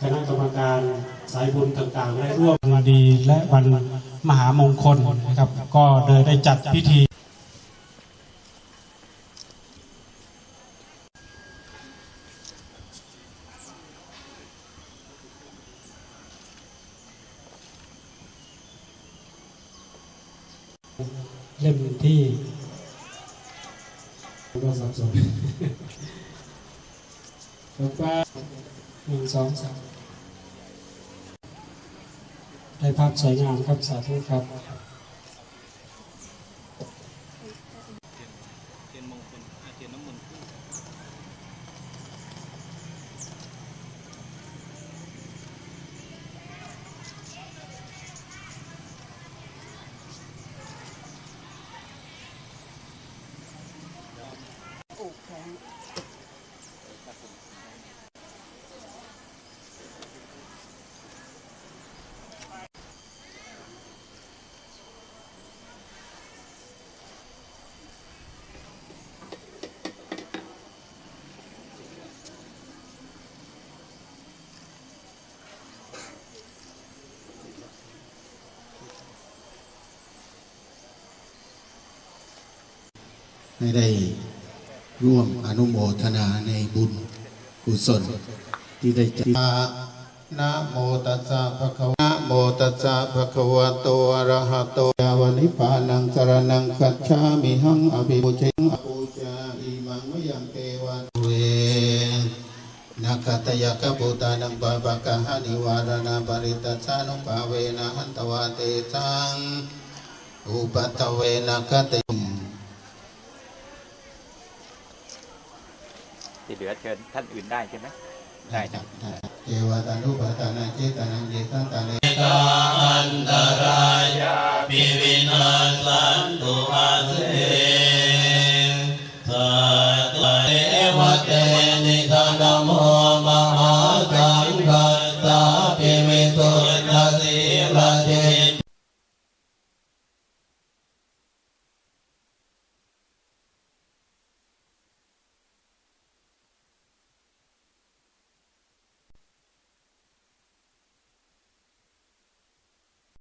คณะกรรมการสายบุญต่างๆ ได้ร่วมวันดีและวันมหามงคลนะครับ ก็เลยได้จัดพิธี เล่มที่ก็สับสนแล้วก็หนึ่งสองสามได้ภาพสวยงามครับสาธุครับ เทียนมงคลอาเทียนน้ำมนต์ ให้ได้ร่วมอนุโมทนาในบุญกุศลที่ได้จัดนะโมตัสสะภะคะวะนะโมตัสสะภะคะวะโตอะระหะโตยาวนิพานังสรณังคัจฉามิหังอภิปุเชงอปูชาอิมังมยังเตวันเวนักตยกบุตานังบาบกะหานิวารณาปริตัสสานุภาเวนะหันตวาเตสังอุปัตตเวนะกตย เหลือเชิญท่านอื่นได้ใช่ไหมได้ครับเทวตานุปัานาเจตานังเยตันตาเลตาอันตรายาปิวินาสันตุอาเสสะเทวเต